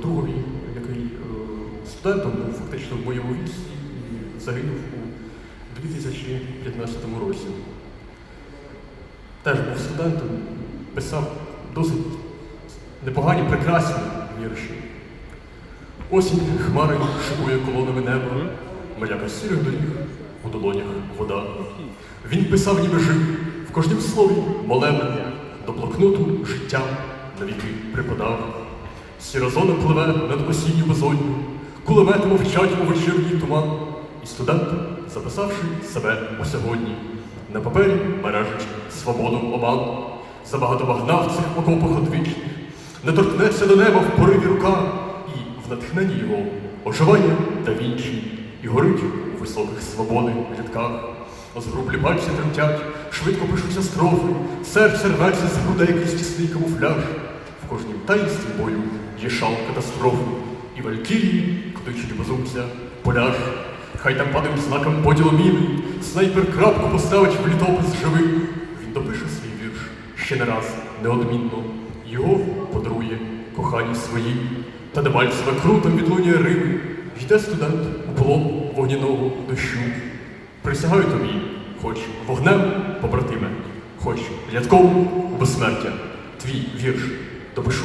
другові, який е, студентом був фактично в віці і загинув у 2015 році. Теж був студентом, писав досить непогані, прекрасні вірші. Осінь хмари шикує колонами неба, маяка сірих доріг, у долонях вода. Він писав, ніби жив, в кожнім слові молебен, до блокноту життя навіки припадав. Сіра зона пливе над осінню безодню, кулемети мовчать у вечірній туман, і студент, записавши себе у сьогодні, на папері мережить свободу обман, забагато багна в цих окопах одвічних, не торкнеться до неба в пориві рука, і в натхненні його оживання та вінчі, і горить у високих свободи рядках. Згрублі пальці тремтять, швидко пишуться строфи, серце рветься з грудей якийсь тісний камуфляж. В кожнім таїнстві бою є шал катастрофи, і валькірії кличуть безумця поляж. Хай там падають знаком поділу міни, снайпер крапку поставить в літопис живий. Він допише свій вірш ще не раз неодмінно. Його подарує коханій своїй, та Дебальцеве крутом відлунює Рими. Йде студент у полон вогняного дощу. Присягаю тобі, хоч вогнем, побратиме, хоч рядком у безсмертя, твій вірш допишу.